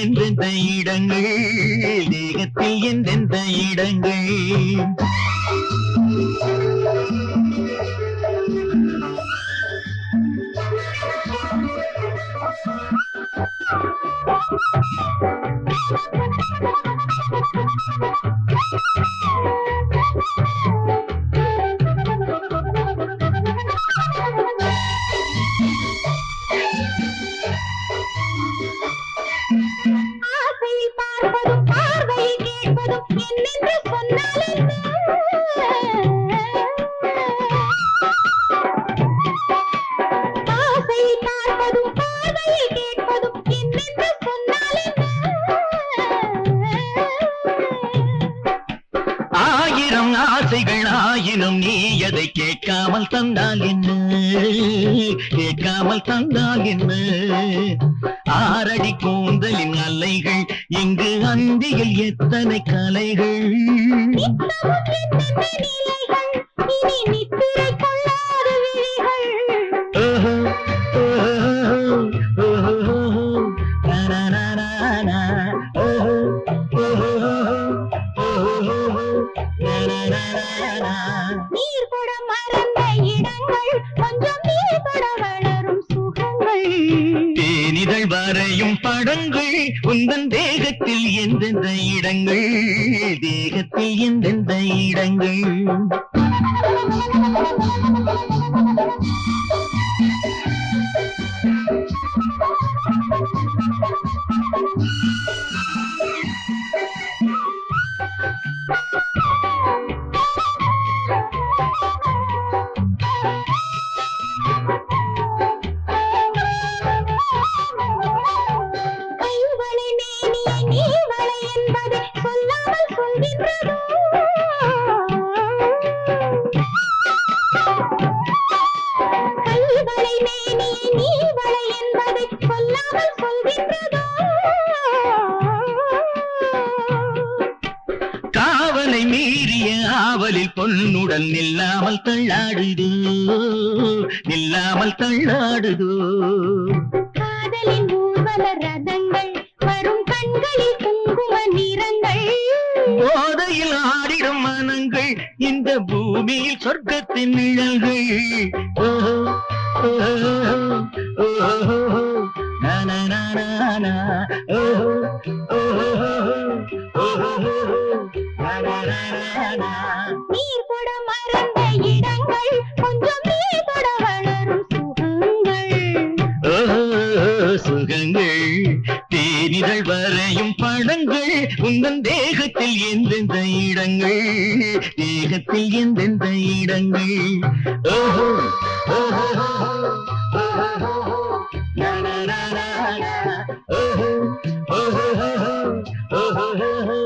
எந்தெந்த இடங்கள் தேகத்தில் எந்தெந்த இடங்கள் Thank you. பார்ப்பதும் பார்வையில் கேட்பதும் என்னென்று சொன்னால் என்ன? பார்ப்பதும் பார்வையில் கேட்பதும் என்னென்று சொன்னால் ஆயிரம் ஆசைகள் ஆயினும் நீ கேட்காமல் தந்தால் என்ன கேட்காமல் தந்தால் என்ன ஆரடி கூந்தலின் அலைகள் இங்கு அந்தியில் எத்தனை கலைகள்? ஓஹோ, ஓஹோ, ஓஹோ, ஓஹோ, படங்கள் தேகத்தில் எந்தெந்த இடங்கள் தேகத்தில் எந்தெந்த இடங்கள்? மீறிய ஆவலில் பொன்னுடன் நில்லாமல் தள்ளாடுதோ? நில்லாமல் தள்ளாடுதோ? காதலின் ஊர்வல ரதங்கள் வரும் கண்களில் குங்கும நிறங்கள். போதையில் ஆடிடும் மனங்கள் இந்த பூமியில் சொர்க்கத்தின் நிழல்கள். ஓஹோ, ஓஹோ, ஓஹோ, ஓஹோ, ஓஹோ, வரையும் படங்கள் உங்கள் தேகத்தில் எந்தெந்த இடங்கள்? தேகத்தில் எந்தெந்த இடங்கள்? ஓஹோ ஓஹோ ஓஹோ ஓஹோ ஓஹோ